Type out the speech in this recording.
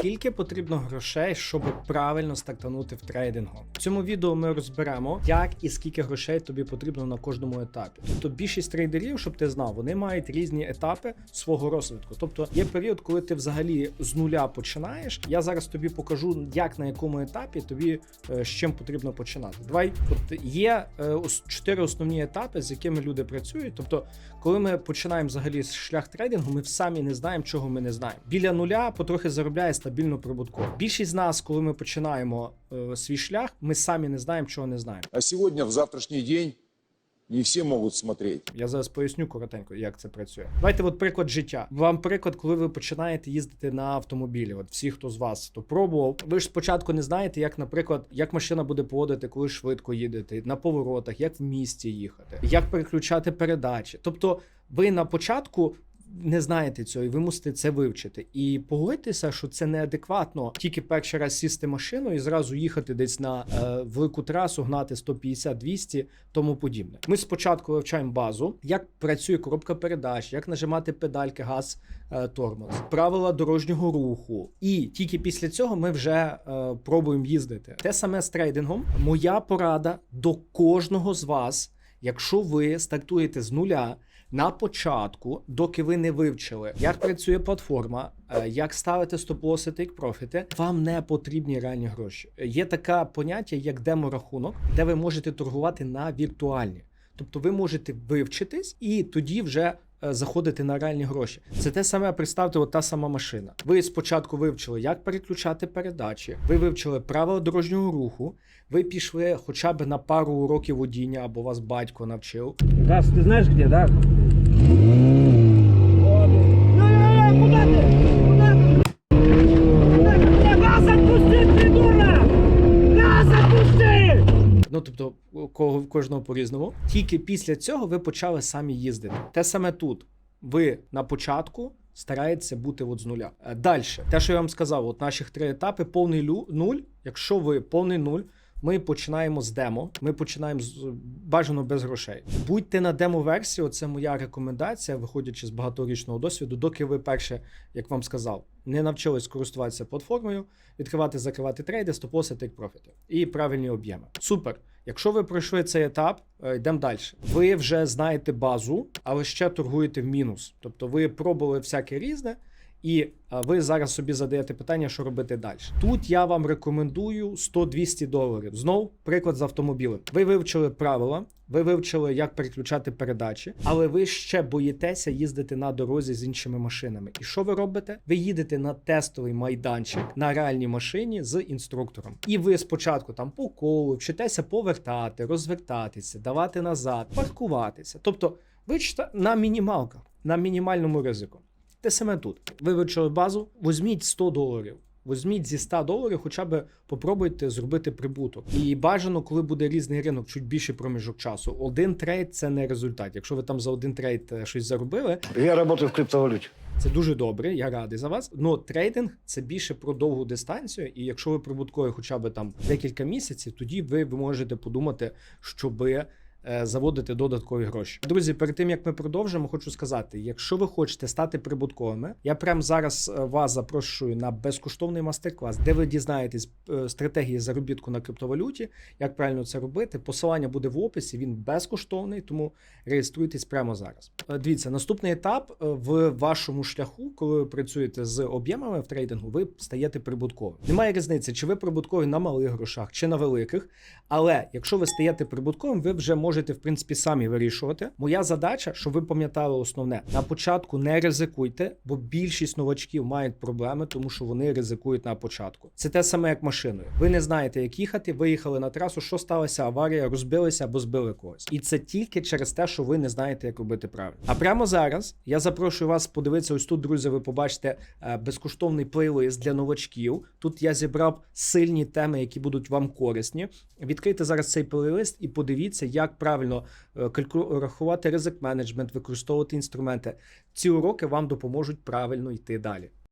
Скільки потрібно грошей, щоб правильно стартанути в трейдингу? В цьому відео ми розберемо, як і скільки грошей тобі потрібно на кожному етапі. Тобто більшість трейдерів, щоб ти знав, вони мають різні етапи свого розвитку. Тобто є період, коли ти взагалі з нуля починаєш. Я зараз тобі покажу, як на якому етапі тобі е, з чим потрібно починати. Давай, от є е, чотири основні етапи, з якими люди працюють. Тобто, коли ми починаємо взагалі шлях трейдингу, ми самі не знаємо, чого ми не знаємо. Біля нуля потрохи заробляє стабільно прибутково. Більшість з нас, коли ми починаємо е, свій шлях, ми самі не знаємо, чого не знаємо. А сегодня, в завтрашний день, не все могут смотреть. Я зараз поясню коротенько, як це працює. Давайте, от приклад життя. Вам приклад, коли ви починаєте їздити на автомобілі. От всі, хто з вас хто пробував, ви ж спочатку не знаєте, як, наприклад, як машина буде поводити, коли швидко їдете, на поворотах, як в місті їхати, як переключати передачі. Тобто, ви на початку. Не знаєте цього, і ви мусите це вивчити. І погодьтеся, що це неадекватно тільки перший раз сісти машину і зразу їхати десь на е, велику трасу, гнати 150-200, тому подібне. Ми спочатку вивчаємо базу, як працює коробка передач, як нажимати педальки, газ, е, тормоз, правила дорожнього руху. І тільки після цього ми вже е, пробуємо їздити. Те саме з трейдингом. Моя порада до кожного з вас, якщо ви стартуєте з нуля. На початку, доки ви не вивчили, як працює платформа, е, як ставити стоп-лоси take профіти, вам не потрібні реальні гроші. Є таке поняття, як демо-рахунок, де ви можете торгувати на віртуальні. Тобто ви можете вивчитись і тоді вже заходити на реальні гроші. Це те саме, представте, от та сама машина. Ви спочатку вивчили, як переключати передачі, ви вивчили правила дорожнього руху, ви пішли хоча б на пару уроків водіння, або вас батько навчив. Газ, знаєш, де, так? да? Ну тобто, кого кожного по-різному. Тільки після цього ви почали самі їздити. Те саме тут. Ви на початку стараєтеся бути от з нуля. Далі, те, що я вам сказав, от наших три етапи: повний лю- нуль. Якщо ви повний нуль. Ми починаємо з демо. Ми починаємо з бажано без грошей. Будьте на демо-версії. Це моя рекомендація, виходячи з багаторічного досвіду, доки ви перше, як вам сказав, не навчились користуватися платформою, відкривати, закривати трейди, стоп-лоси, тейк-профіти і правильні об'єми. Супер. Якщо ви пройшли цей етап, е, йдемо далі. Ви вже знаєте базу, але ще торгуєте в мінус. Тобто ви пробували всяке різне. І ви зараз собі задаєте питання, що робити далі. Тут я вам рекомендую 100-200 доларів. Знов приклад з автомобілем. Ви вивчили правила, ви вивчили, як переключати передачі, але ви ще боїтеся їздити на дорозі з іншими машинами. І що ви робите? Ви їдете на тестовий майданчик на реальній машині з інструктором. І ви спочатку там по колу вчитеся повертати, розвертатися, давати назад, паркуватися. Тобто, ви чита- на мінімалках, на мінімальному ризику. Те саме тут. Ви вивчили базу, візьміть 100 доларів. Візьміть зі 100 доларів, хоча б попробуйте зробити прибуток. І бажано, коли буде різний ринок, чуть більший проміжок часу. Один трейд це не результат. Якщо ви там за один трейд е, щось заробили, Я работаю в криптовалюте. це дуже добре. Я радий за вас. Но трейдинг це більше про довгу дистанцію. І якщо ви прибуткові хоча б там декілька місяців, тоді ви можете подумати, щоби. Е, Заводити додаткові гроші. Друзі, перед тим як ми продовжимо, хочу сказати: якщо ви хочете стати прибутковими, я прямо зараз е, вас запрошую на безкоштовний мастер-клас, де ви дізнаєтесь е, стратегії заробітку на криптовалюті, як правильно це робити. Посилання буде в описі. Він безкоштовний, тому реєструйтесь прямо зараз. Дивіться, наступний етап в вашому шляху, коли ви працюєте з об'ємами в трейдингу, ви стаєте прибутковим. Немає різниці, чи ви прибуткові на малих грошах, чи на великих. Але якщо ви стаєте прибутковим, ви вже можете в принципі самі вирішувати. Моя задача, щоб ви пам'ятали основне: на початку не ризикуйте, бо більшість новачків мають проблеми, тому що вони ризикують на початку. Це те саме, як машиною. Ви не знаєте, як їхати. Виїхали на трасу, що сталося? Аварія, розбилися або збили когось. І це тільки через те, що ви не знаєте, як робити правильно. А прямо зараз я запрошую вас подивитися. Ось тут, друзі, ви побачите е, безкоштовний плейлист для новачків. Тут я зібрав сильні теми, які будуть вам корисні. Відкрийте зараз цей плейлист і подивіться, як правильно е, рахувати ризик менеджмент, використовувати інструменти. Ці уроки вам допоможуть правильно йти далі.